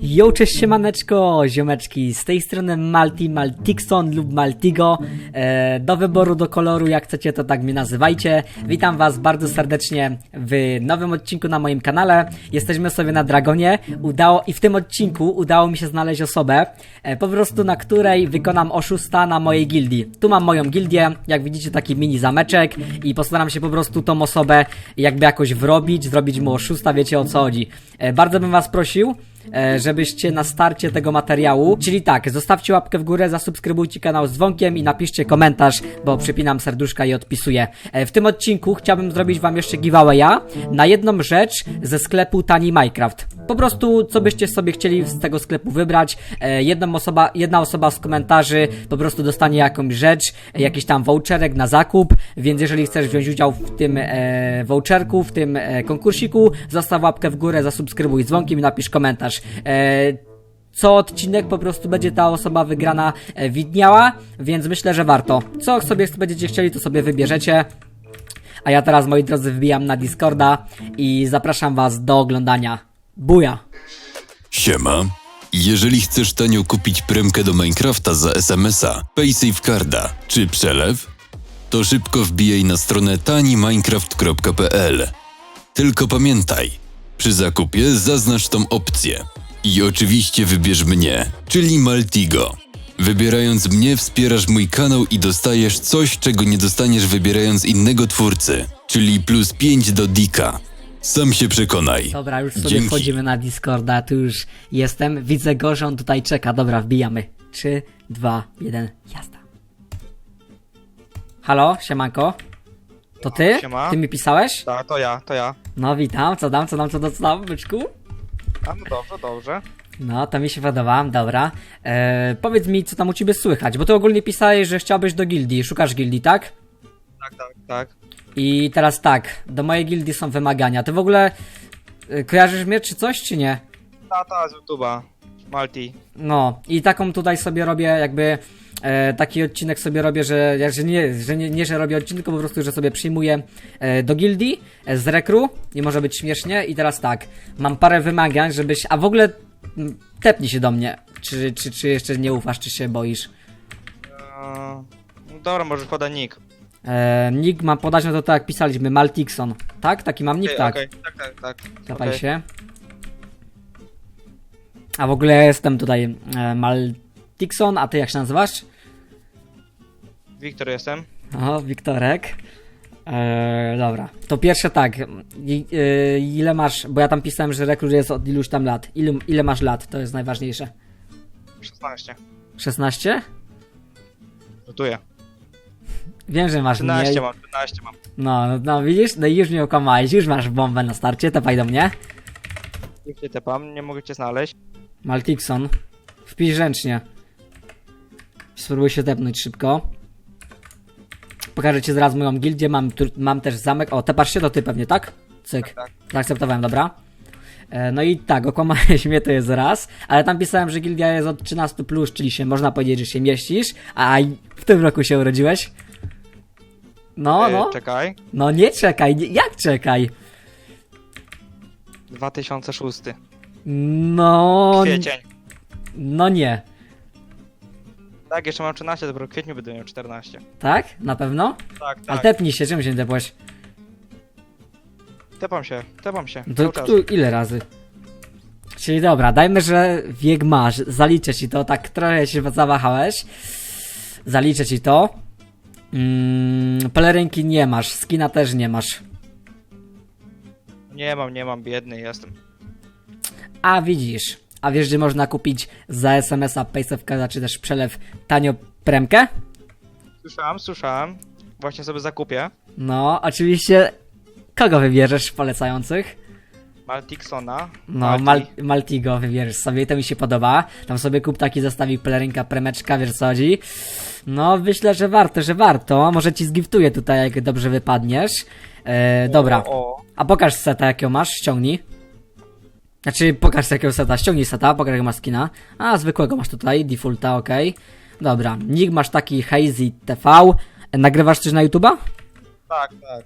Jo, cześć siemaneczko, ziomeczki, z tej strony Malti, Maltixon lub Maltigo, e, do wyboru, do koloru, jak chcecie to tak mnie nazywajcie. Witam was bardzo serdecznie w nowym odcinku na moim kanale. Jesteśmy sobie na Dragonie udało, i w tym odcinku udało mi się znaleźć osobę, e, po prostu na której wykonam oszusta na mojej gildii. Tu mam moją gildię, jak widzicie taki mini zameczek i postaram się po prostu tą osobę jakby jakoś wrobić, zrobić mu oszusta, wiecie o co chodzi. E, bardzo bym was prosił, żebyście na starcie tego materiału, czyli tak, zostawcie łapkę w górę, zasubskrybujcie kanał z dzwonkiem i napiszcie komentarz, bo przypinam serduszka i odpisuję. E, W tym odcinku chciałbym zrobić wam jeszcze giveawaya na jedną rzecz ze sklepu Tani Minecraft. Po prostu, co byście sobie chcieli z tego sklepu wybrać, e, osoba, jedna osoba z komentarzy po prostu dostanie jakąś rzecz, e, jakiś tam voucherek na zakup, więc jeżeli chcesz wziąć udział w tym e, voucherku, w tym e, konkursiku, zostaw łapkę w górę, zasubskrybuj dzwonkiem i napisz komentarz. E, co odcinek po prostu będzie ta osoba wygrana e, widniała, więc myślę, że warto. Co sobie będziecie chcieli, to sobie wybierzecie. A ja teraz, moi drodzy, wbijam na Discorda i zapraszam was do oglądania. Buja! Siema. Jeżeli chcesz tanio kupić premkę do Minecrafta za SMS-a, PaySafeCarda czy przelew, to szybko wbijaj na stronę taniminecraft.pl. Tylko pamiętaj, przy zakupie zaznacz tą opcję. I oczywiście wybierz mnie, czyli Maltigo. Wybierając mnie wspierasz mój kanał i dostajesz coś, czego nie dostaniesz wybierając innego twórcy, czyli plus 5 do Dika. Sam się przekonaj. Dobra, już sobie Dzięki. wchodzimy na Discorda, tu już jestem. Widzę go, że on tutaj czeka. Dobra, wbijamy. 3, 2, 1, jazda. Halo, siemanko. To ty? Siema. Ty mi pisałeś? Tak, to ja, to ja. No witam, co dam, co dam, co dam, co dam, byczku? A no dobrze, dobrze. No, to mi się podoba, dobra. Eee, powiedz mi, co tam u ciebie słychać, bo ty ogólnie pisałeś, że chciałbyś do gildii, szukasz gildii, tak? Tak, tak, tak. I teraz tak, do mojej gildii są wymagania. Ty w ogóle y, kojarzysz mnie czy coś, czy nie? Tata z YouTube'a. Malti. No, i taką tutaj sobie robię, jakby e, taki odcinek sobie robię, że, że, nie, że nie, nie, że robię odcinek, tylko po prostu, że sobie przyjmuję e, do gildii e, z rekru i może być śmiesznie. I teraz tak, mam parę wymagań, żebyś. A w ogóle tepnij się do mnie. Czy, czy, czy jeszcze nie ufasz, czy się boisz? Eee, no dobra, możesz podać nick. E, nick mam podać, no to tak jak pisaliśmy, Maltixon. Tak? Taki mam nick, tak. okej, tak, tak, tak. Zapaj Okej. się. A w ogóle ja jestem tutaj e, Maltixon, a ty jak się nazywasz? Wiktor jestem. O, Wiktorek. Eee, dobra. To pierwsze tak. I, e, ile masz, bo ja tam pisałem, że rekrut jest od iluś tam lat. Ile, ile masz lat? To jest najważniejsze. 16. 16? Gotuję. Wiem, że masz 13 mniej. mam, 15 mam. No, no, no, widzisz? No i już mnie okłamałeś, już masz bombę na starcie, tepaj do mnie. Nikt cię tepam, nie mogę cię znaleźć. Maltixon. Wpisz ręcznie. Spróbuj się tepnąć szybko. Pokażę ci zaraz moją gildię, mam, tu, mam też zamek. O, tepasz się, to ty pewnie, tak? Cyk. Tak. Zaakceptowałem, dobra. E, no i tak, okłamałeś mnie to jest raz, ale tam pisałem, że gildia jest od 13+, plus, czyli się można powiedzieć, że się mieścisz, a w tym roku się urodziłeś. No, Eee, no. Czekaj. No nie czekaj, nie, jak czekaj? 2006. No... Kwiecień. No nie. Tak, jeszcze mam 13, dopiero w kwietniu będę miał 14. Tak? Na pewno? Tak, Ale tak. tepnij się, czym się nie tepłeś? Tepam się, tepam się. To Cały czas. tu ile razy? Czyli dobra, dajmy, że wiek masz, zaliczę ci to, tak trochę się zawahałeś. Zaliczę ci to. Mm, pelerynki nie masz, skina też nie masz. Nie mam, nie mam, biedny jestem. A widzisz, a wiesz, gdzie można kupić za SMS-a Paysafka, czy też przelew tanio premkę? Słyszałem, słyszałem. Właśnie sobie zakupię. No, oczywiście, kogo wybierzesz polecających? Maltixona. No, Malti. Mal Maltigo wybierzesz sobie, to mi się podoba. Tam sobie kup taki zestawik pelerynka, premeczka, wiesz co chodzi. No, myślę, że warto, że warto. Może ci zgiftuję tutaj, jak dobrze wypadniesz. E, dobra, a pokaż seta, jakiego masz, ściągnij. Znaczy, pokaż jakiego seta, ściągnij seta, pokaż jakiego masz skina. A, zwykłego masz tutaj, defaulta, okej. Dobra, nick masz taki Hazy TV. Nagrywasz coś na YouTube'a? Tak, tak.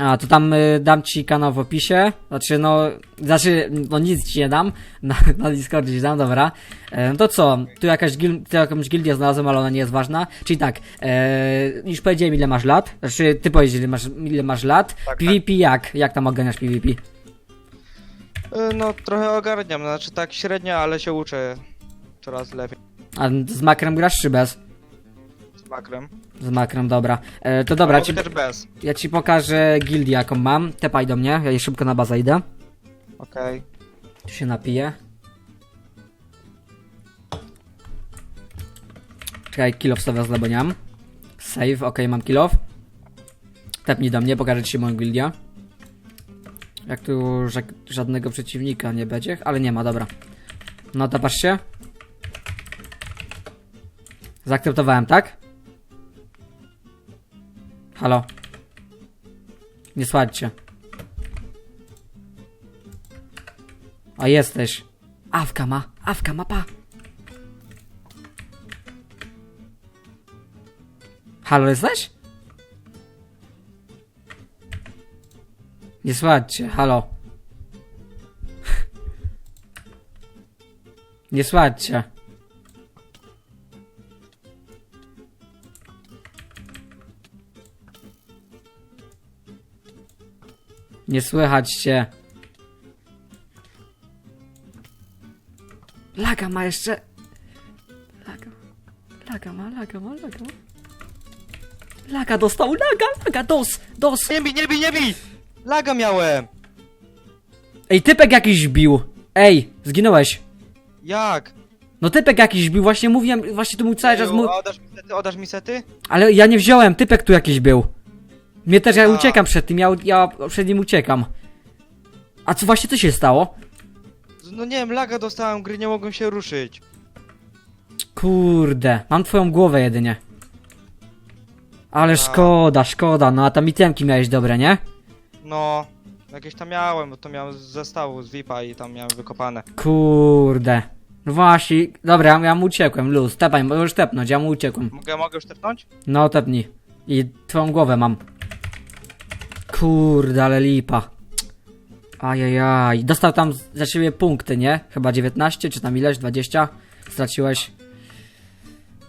A, to tam y, dam ci kanał w opisie. Znaczy, no, znaczy, no nic ci nie dam. Na, na Discordzie ci dam, dobra. E, no to co? Tu jakaś gil, tu jakąś gildię znalazłem, ale ona nie jest ważna. Czyli tak, e, już powiedziałem ile masz lat. Znaczy, ty powiedziałeś ile masz, ile masz lat. Tak, PvP jak? Jak tam ogarniasz PvP? Y, No, trochę ogarniam, znaczy tak średnio, ale się uczę coraz lepiej A z makrem grasz czy bez? z makrem. Z makrem, dobra. E, to dobra, Mogę ci, też bez. ja ci pokażę gildię jaką mam. Tepaj do mnie, ja jej szybko na bazę idę. Okej. Tu się napiję. Czekaj, kill off sobie. Save, ok, mam kill off. Tepnij do mnie, pokażę ci moją gildię. Jak tu ża- żadnego przeciwnika nie będzie, ale nie ma, dobra. No to patrz się. Zaakceptowałem, tak? Halo. Nie słuchajcie. A jesteś. Awka ma, awka ma, pa. Halo, jesteś? Nie słuchajcie, halo. Nie słuchajcie. Nie słychać cię. Laga ma jeszcze. Laga. Laga ma, laga ma, laga ma. Laga dostał, laga, laga, dos, dos. Nie bij, nie bij, nie bij! Laga miałem! Ej, typek jakiś bił. Ej, zginąłeś. Jak? No typek jakiś bił, właśnie mówiłem, właśnie tu mój cały czas Eju, mu... a Oddasz mi sety, oddasz mi sety? Ale ja nie wziąłem, typek tu jakiś był. Mnie też, ja A. uciekam przed tym, ja, ja przed nim uciekam. A co właśnie co się stało? No nie wiem, laga dostałem, gry nie mogłem się ruszyć. Kurde, mam twoją głowę jedynie. Ale szkoda, szkoda, no a tam itemki miałeś dobre, nie? No, jakieś tam miałem, bo to miałem z zestawu, z VIPa i tam miałem wykopane. Kurde. No właśnie, dobra, ja, ja mu uciekłem, luz, tepaj, możesz tepnąć, ja mu uciekłem. Mogę, mogę już tepnąć? No, tepnij. I twoją głowę mam. Kurde, ale lipa. Ajajaj. Dostał tam za siebie punkty, nie? Chyba 19, czy tam ileś? 20? Straciłeś.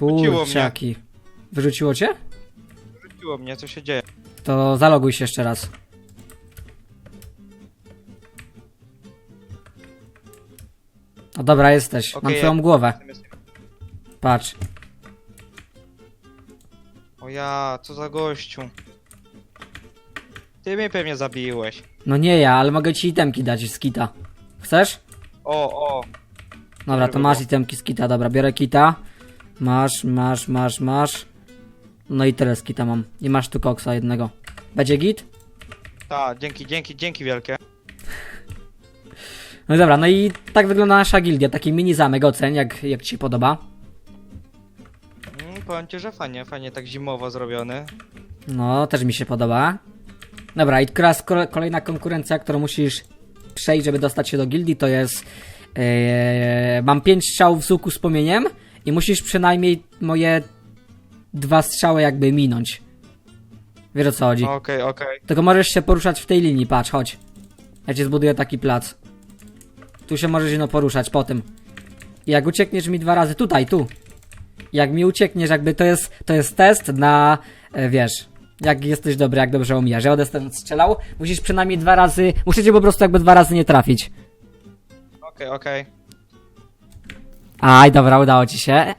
Wyrzuciło mnie. Kurczaki. Wyrzuciło cię? Rzuciło mnie, co się dzieje? To zaloguj się jeszcze raz. No dobra, jesteś. Mam Okej, twoją ja- głowę. Patrz. O ja, co za gościu. Ty mnie pewnie zabiłeś. No nie ja, ale mogę ci itemki dać z kita. Chcesz? O, o. Dobra, to Żeby masz było. itemki z kita, dobra, biorę kita. Masz, masz, masz, masz. No i tyle z kita mam. I masz tu koksa jednego. Będzie git? Tak, dzięki, dzięki, dzięki wielkie. No dobra, no i tak wygląda nasza gildia, taki mini zamek, ocen, jak, jak ci się podoba. Mm, powiem ci, że fajnie, fajnie tak zimowo zrobiony. No, też mi się podoba. Dobra, i teraz kole- kolejna konkurencja, którą musisz przejść, żeby dostać się do gildii, to jest... Yy, mam 5 strzałów z łuku z płomieniem i musisz przynajmniej moje dwa strzały jakby minąć. Wiesz o co chodzi? Okej, okej. Tylko możesz się poruszać w tej linii, patrz, chodź. Ja ci zbuduję taki plac. Tu się możesz no poruszać po tym. Jak uciekniesz mi dwa razy, tutaj, tu. Jak mi uciekniesz, jakby to jest, to jest test na, e, wiesz, jak jesteś dobry, jak dobrze umijasz. Ja będę stąd strzelał, musisz przynajmniej dwa razy, muszę cię po prostu jakby dwa razy nie trafić. Okej, okej. Aj, dobra, udało ci się.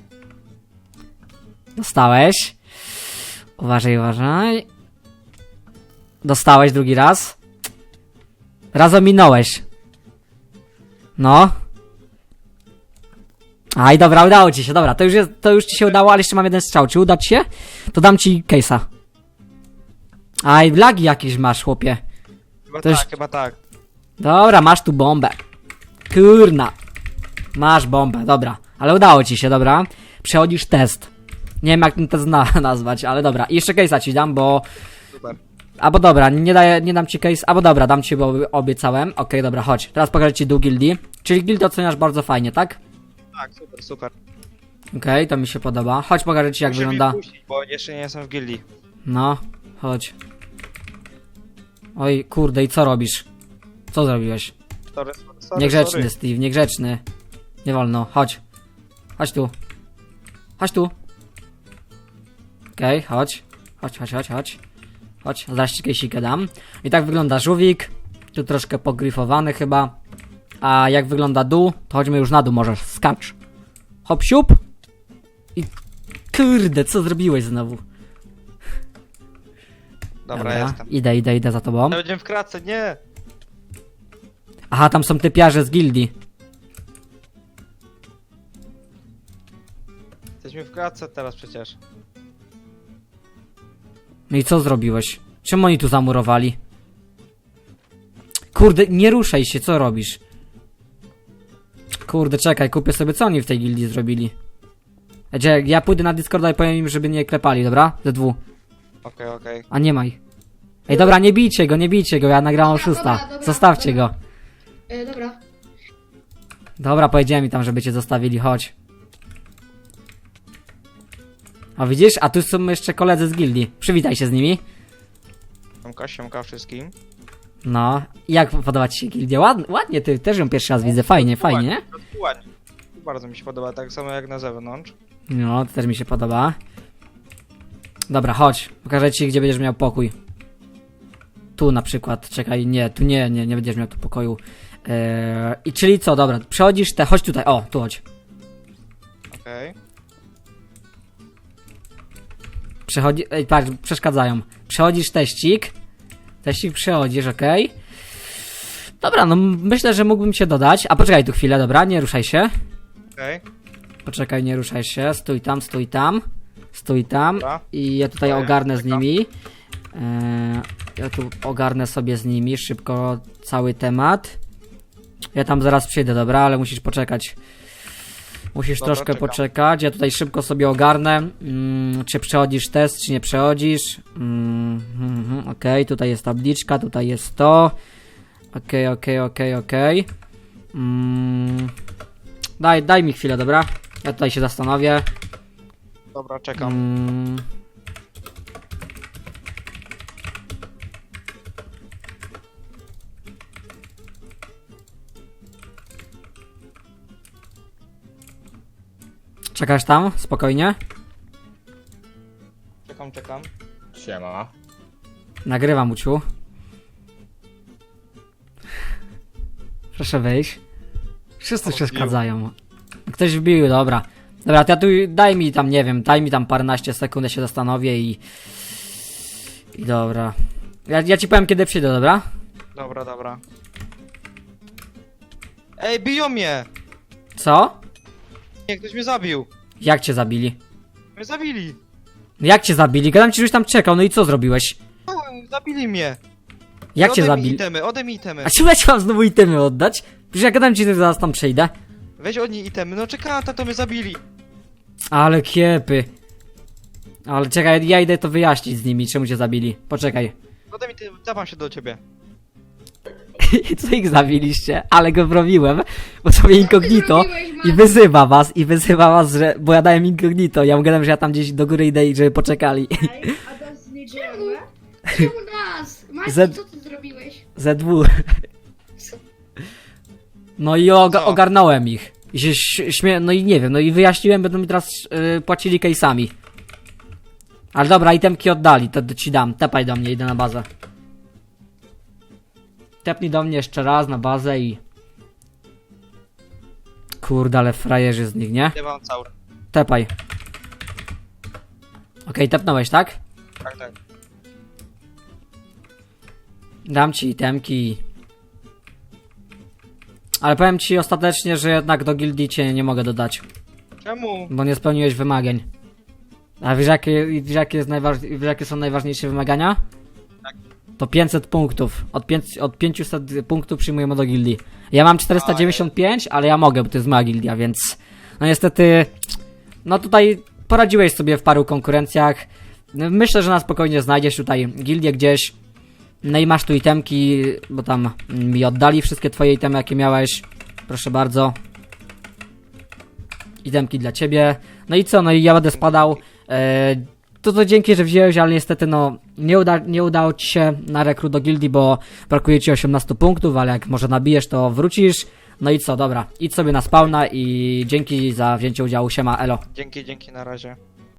Dostałeś. Uważaj, uważaj. Dostałeś drugi raz. Raz ominąłeś. No. Aj, dobra, udało ci się, dobra, to już, jest, to już ci się udało, ale jeszcze mam jeden strzał. Czy uda ci się? To dam ci case'a. Aj, lagi jakieś masz, chłopie. Chyba To już- tak, chyba tak. Dobra, masz tu bombę. Kurna. Masz bombę, dobra. Ale udało ci się, dobra. Przechodzisz test. Nie wiem jak ten test na nazwać, ale dobra. I jeszcze case'a ci dam, bo... Super. Albo dobra, nie, daję, nie dam ci case, albo dobra, dam ci, bo obiecałem. Okej, dobra, chodź. Teraz pokażę ci dół gildii. Czyli gildię oceniasz bardzo fajnie, tak? Tak, super, super. Okej, to mi się podoba. Chodź, pokażę ci jak Muszę mi wygląda. puścić, bo jeszcze nie jestem w gildii. No, chodź. Oj, kurde, i co robisz? Co zrobiłeś? Sorry, sorry, sorry, Niegrzeczny, sorry. Steve, niegrzeczny. Nie wolno, chodź. Chodź tu. Chodź tu. Okej, chodź. Chodź, chodź, chodź, chodź. Chodź, zaraz kejsikę dam. I tak wygląda żółwik. Tu troszkę pogryfowany chyba. A jak wygląda dół, to chodźmy już na dół, możesz. Skacz. Hop, siup. I kurde, co zrobiłeś znowu? Dobra, jestem. Idę, idę, idę za tobą. No będziemy w kratce, nie! Aha, tam są typiarze z gildii. Jesteśmy w kratce teraz przecież. No i co zrobiłeś? Czemu oni tu zamurowali? Kurde, nie ruszaj się, co robisz? Kurde, czekaj, kupię sobie co oni w tej gildii zrobili. Gdzie, ja pójdę na Discorda i powiem im, żeby nie klepali, dobra? Ze dwóch. Okej, okej. A nie maj. Ej, dobra, nie bijcie go, nie bijcie go, ja nagrałem Dobra, oszusta. dobra, dobra, Zostawcie dobra. go. E, dobra. Dobra, powiedziałem mi tam, żeby cię zostawili, chodź. O, widzisz? A tu są jeszcze koledzy z gildii. Przywitaj się z nimi. Siemka, siemka wszystkim. No, jak podoba ci się gildia? Ład, ładnie, ty też ją pierwszy raz widzę, fajnie, fajnie, nie? Ładnie, Ładnie. Bardzo mi się podoba, tak samo jak na zewnątrz. No, to też mi się podoba. Dobra, chodź, pokażę ci, gdzie będziesz miał pokój. Tu na przykład, czekaj, nie, tu nie, nie, nie będziesz miał tu pokoju. Eee, I czyli co, dobra, przechodzisz te, chodź tutaj, o, tu chodź. Okej. Przechodzi, ej, patrz, przeszkadzają. Przechodzisz teścik, teścik przechodzisz, okej. Dobra, no myślę, że mógłbym cię dodać. A poczekaj tu chwilę, dobra, nie ruszaj się. Okej. Poczekaj, nie ruszaj się. Stój tam, stój tam. Stój tam. I ja tutaj ogarnę z nimi. Eee, ja tu ogarnę sobie z nimi szybko cały temat. Ja tam zaraz przyjdę, dobra, ale musisz poczekać. Musisz Dobra, troszkę czekam. poczekać. Ja tutaj szybko sobie ogarnę. Mm, czy przechodzisz test, czy nie przechodzisz. Mm, mhm, okej, tutaj jest tabliczka, tutaj jest to. Okej, okej, okej, okej. Mm, daj, daj mi chwilę, dobra? Ja tutaj się zastanowię. Dobra, czekam. Mm. Czekasz tam? Spokojnie? Czekam, czekam. Siema. Nagrywam, Uciu. Proszę wejść. Wszyscy O, przeszkadzają. Ktoś wbił, dobra. Dobra, to ja tu daj mi tam, nie wiem, daj mi tam paręnaście sekund, ja się zastanowię i... I dobra. Ja, ja ci powiem kiedy przyjdę, dobra? Dobra, dobra. Ej, biją mnie! Co? Nie, ktoś mnie zabił! Jak cię zabili? Mnie zabili! Jak cię zabili? Gadam ci, żeś tam czekał, no i co zrobiłeś? No, zabili mnie! Jak cię zabili? itemy, ode mi itemy. A czemu ja ci mam znowu itemy oddać? Przecież ja gadam ci, że zaraz tam przejdę. Weź od niej itemy, no czekałem, to mnie zabili. Ale kiepy. Ale czekaj, ja idę to wyjaśnić z nimi, czemu cię zabili. Poczekaj. Ode mi itemy, dawam się do ciebie. Co ich zabiliście? Ale go wrobiłem, bo sobie incognito i wyzywa was, i wyzywa was, że, bo ja dałem incognito, ja mu gadam, że ja tam gdzieś do góry idę i żeby poczekali. A to zliczyłem, Czemu nas? Maciek, Z- co ty zrobiłeś? ZW. No i Co? ogarnąłem ich. I się ś- śmie... No i nie wiem, no i wyjaśniłem, będą mi teraz yy, płacili case'ami. Ale dobra, itemki oddali, to, to ci dam. Tepaj do mnie, idę na bazę. Tepnij do mnie jeszcze raz na bazę i... Kurde, ale frajerzy z nich, nie? Mam. Tepaj. Okej, tepnąłeś, tak? Tak, tak. Dam ci itemki. Ale powiem ci ostatecznie, że jednak do gildii cię nie mogę dodać, Czemu? bo nie spełniłeś wymagań. A wiesz jakie, wiesz jakie, jest najważ... wiesz, jakie są najważniejsze wymagania? To 500 punktów. Od. Od 500 punktów przyjmujemy do gildii. Ja mam 495, ale ja mogę, bo to jest moja gildia, więc... No niestety... No tutaj poradziłeś sobie w paru konkurencjach. Myślę, że na spokojnie znajdziesz tutaj gildię gdzieś. No i masz tu itemki, bo tam mi oddali wszystkie twoje itemy, jakie miałeś. Proszę bardzo. Itemki dla ciebie. No i co, no i ja będę spadał. E, to to dzięki, że wziąłeś, ale niestety no nie, uda, nie udało ci się na rekrut do gildii, bo brakuje ci 18 punktów, ale jak może nabijesz, to wrócisz. No i co, dobra, idź sobie na spawna i dzięki za wzięcie udziału, siema, elo. Dzięki, dzięki, na razie.